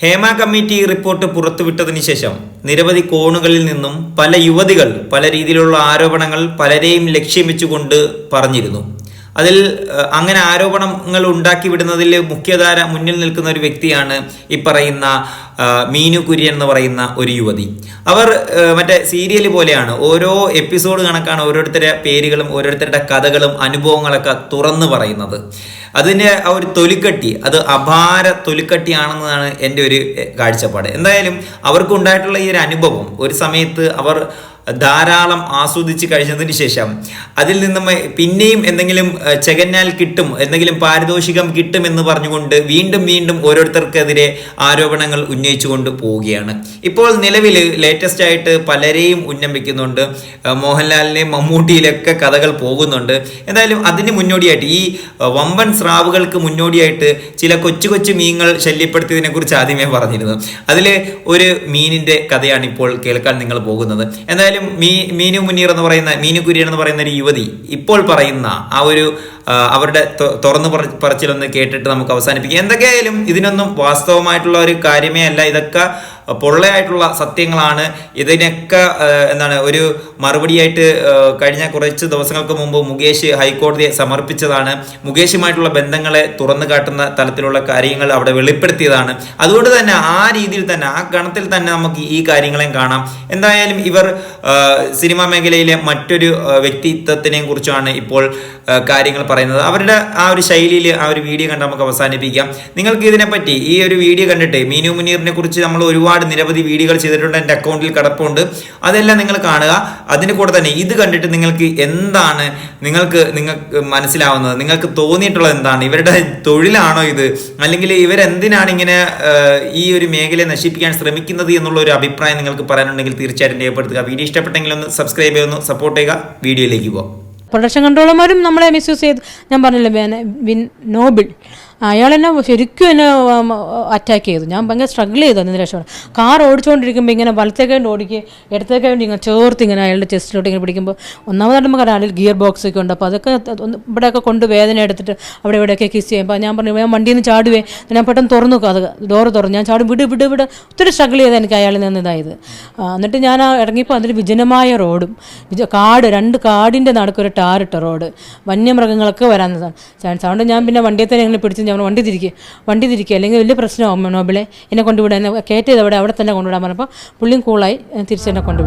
Hema committee report പുറത്തുവിട്ടതിന് ശേഷം നിരവധി കോണുകളിൽ നിന്നും പല യുവതികൾ പല രീതിയിലുള്ള ആരോപണങ്ങൾ പലരെയും ലക്ഷ്യം വെച്ചുകൊണ്ട് പറഞ്ഞിരുന്നു. അതിൽ അങ്ങനെ ആരോപണങ്ങൾ ഉണ്ടാക്കി വിടുന്നതിൽ മുഖ്യധാര മുന്നിൽ നിൽക്കുന്ന ഒരു വ്യക്തിയാണ് ഈ പറയുന്ന മീനു കുര്യൻ എന്ന് പറയുന്ന ഒരു യുവതി. അവർ മറ്റേ സീരിയൽ പോലെയാണ്. ഓരോ എപ്പിസോഡ് കണക്കാണ് ഓരോരുത്തരുടെ പേരുകളും ഓരോരുത്തരുടെ കഥകളും അനുഭവങ്ങളൊക്കെ തുറന്നു പറയുന്നത്. അതിന്റെ ആ ഒരു തൊലിക്കട്ടി അത് അപാര തൊലിക്കട്ടിയാണെന്നതാണ് എന്റെ ഒരു കാഴ്ചപ്പാട്. എന്തായാലും അവർക്കുണ്ടായിട്ടുള്ള ഈ ഒരു അനുഭവം ഒരു സമയത്ത് അവർ ധാരാളം ആസ്വദിച്ച് കഴിഞ്ഞതിന് ശേഷം അതിൽ നിന്നും പിന്നെയും എന്തെങ്കിലും ചെകന്നാൽ കിട്ടും എന്തെങ്കിലും പാരിതോഷികം കിട്ടും എന്ന് പറഞ്ഞുകൊണ്ട് വീണ്ടും വീണ്ടും ഓരോരുത്തർക്കെതിരെ ആരോപണങ്ങൾ ഉന്നയിച്ചുകൊണ്ട് പോവുകയാണ്. ഇപ്പോൾ നിലവിൽ ലേറ്റസ്റ്റ് ആയിട്ട് പലരെയും ഉന്നമിക്കുന്നുണ്ട്. മോഹൻലാലിനെ മമ്മൂട്ടിയിലൊക്കെ കഥകൾ പോകുന്നുണ്ട്. എന്തായാലും അതിന് മുന്നോടിയായിട്ട് ഈ വമ്പൻ സ്രാവുകൾക്ക് മുന്നോടിയായിട്ട് ചില കൊച്ചു കൊച്ചു മീനുകൾ ശല്യപ്പെടുത്തിയതിനെ കുറിച്ച് ആദ്യമേ പറഞ്ഞിരുന്നു. അതിൽ ഒരു മീനിന്റെ കഥയാണ് ഇപ്പോൾ കേൾക്കാൻ നിങ്ങൾ പോകുന്നത്. എന്തായാലും മീ മീനു മുനീർ എന്ന് പറയുന്ന മീനു കുര്യൻ എന്ന് പറയുന്ന ഒരു യുവതി ഇപ്പോൾ പറയുന്ന ആ ഒരു അവരുടെ തുറന്നു പറ- പറച്ചിലൊന്ന് കേട്ടിട്ട് നമുക്ക് അവസാനിപ്പിക്കാം. എന്തൊക്കെയായാലും ഇതിനൊന്നും വാസ്തവമായിട്ടുള്ള ഒരു കാര്യമേ അല്ല. ഇതൊക്കെ പൊള്ളയായിട്ടുള്ള സത്യങ്ങളാണ്. ഇതിനൊക്കെ എന്താണ് ഒരു മറുപടിയായിട്ട് കഴിഞ്ഞ കുറച്ച് ദിവസങ്ങൾക്ക് മുമ്പ് മുകേഷ് ഹൈക്കോടതിയെ സമർപ്പിച്ചതാണ്. മുകേഷുമായിട്ടുള്ള ബന്ധങ്ങളെ തുറന്നു കാട്ടുന്ന തലത്തിലുള്ള കാര്യങ്ങൾ അവിടെ വെളിപ്പെടുത്തിയതാണ്. അതുകൊണ്ട് തന്നെ ആ രീതിയിൽ തന്നെ ആ ഗണത്തിൽ തന്നെ നമുക്ക് ഈ കാര്യങ്ങളെയും കാണാം. എന്തായാലും ഇവർ സിനിമാ മേഖലയിലെ മറ്റൊരു വ്യക്തിത്വത്തിനെ കുറിച്ചാണ് ഇപ്പോൾ കാര്യങ്ങൾ പറയുന്നത്. അവരുടെ ആ ഒരു ശൈലിയിൽ ആ ഒരു വീഡിയോ കണ്ട് നമുക്ക് അവസാനിപ്പിക്കാം. നിങ്ങൾക്ക് ഇതിനെപ്പറ്റി ഈ ഒരു വീഡിയോ കണ്ടിട്ട് മീനു മുനീറിനെ കുറിച്ച് നമ്മൾ ഒരുപാട് നിരവധി വീഡിയോകൾ ചെയ്തിട്ടുണ്ട് എന്റെ അക്കൗണ്ടിൽ കിടപ്പുണ്ട്. അതെല്ലാം നിങ്ങൾ കാണുക. അതിന് കൂടെ തന്നെ ഇത് കണ്ടിട്ട് നിങ്ങൾക്ക് എന്താണ് നിങ്ങൾക്ക് നിങ്ങൾക്ക് മനസ്സിലാവുന്നത്? നിങ്ങൾക്ക് തോന്നിയിട്ടുള്ളത് എന്താണ്? ഇവരുടെ തൊഴിലാണോ ഇത്? അല്ലെങ്കിൽ ഇവരെന്തിനാണ് ഇങ്ങനെ ഈ ഒരു മേഖലയെ നശിപ്പിക്കാൻ ശ്രമിക്കുന്നത് എന്നുള്ള ഒരു അഭിപ്രായം നിങ്ങൾക്ക് പറയാനുണ്ടെങ്കിൽ തീർച്ചയായിട്ടും രേഖപ്പെടുത്തുക. വീഡിയോ ഇഷ്ടപ്പെട്ടെങ്കിൽ ഒന്ന് സബ്സ്ക്രൈബ് ചെയ്യുന്നു സപ്പോർട്ട് ചെയ്യുക. വീഡിയോയിലേക്ക് പോകാം പ്രൊഡക്ഷൻ കൺട്രോളർമാരും നമ്മളെ മിസ്യൂസ് ചെയ്ത് ഞാൻ പറഞ്ഞില്ല നോബിൾ. അയാൾ എന്നെ ശരിക്കും എന്നെ അറ്റാക്ക് ചെയ്തു. ഞാൻ ഭയങ്കര സ്ട്രഗിൾ ചെയ്തു അതിന് രക്ഷപ്പെടാൻ കാർ ഓടിച്ചുകൊണ്ടിരിക്കുമ്പോൾ ഇങ്ങനെ വലത്തേക്കായിട്ട് ഓടിക്കുക ഇടത്തേക്കായിട്ട് ഇങ്ങനെ ചേർത്ത് ഇങ്ങനെ അയാളുടെ ചെസ്റ്റിലോട്ട് ഇങ്ങനെ പിടിക്കുമ്പോൾ ഒന്നാമതായിട്ട് നമുക്ക് അതിൽ ഗിയർ ബോക്സ് ഒക്കെ ഉണ്ട്. അപ്പോൾ അതൊക്കെ ഇവിടെയൊക്കെ കൊണ്ട് വേദന എടുത്തിട്ട് അവിടെ ഇവിടെയൊക്കെ കിസ് ചെയ്യുമ്പോൾ ഞാൻ പറഞ്ഞു ഞാൻ വണ്ടിയിൽ നിന്ന് ചാടുവേ. ഞാൻ പെട്ടെന്ന് തുറന്നു അത് ഡോറ് തുറന്നു. ഞാൻ ചാടും വിട് വിട് വിട്. ഒത്തിരി സ്ട്രഗിൾ ചെയ്ത് എനിക്ക് അയാളിൽ നിന്ന് ഇതായത്. എന്നിട്ട് ഞാൻ ഇറങ്ങിയപ്പോൾ അതിൽ വിജനമായ റോഡും കാട് രണ്ട് കാടിന്റെ നടക്കൊരു ടാറിട്ട റോഡ് വന്യമൃഗങ്ങളൊക്കെ വരാൻ ചാൻസ് അതുകൊണ്ട് ഞാൻ പിന്നെ വണ്ടിയെ തന്നെ ഇങ്ങനെ പിടിച്ച് ഞാൻ വണ്ടി തിരിക്കുക വണ്ടി തിരിക്കുക അല്ലെങ്കിൽ വലിയ പ്രശ്നമാകും നോബിളെ എന്നെ കൊണ്ടുവിടാൻ കയറ്റിയത് അവിടെ അവിടെ തന്നെ കൊണ്ടുവിടാൻ പറഞ്ഞപ്പോൾ പുള്ളിയും കൂളായി തിരിച്ചു തന്നെ കൊണ്ടുവിട്ടു.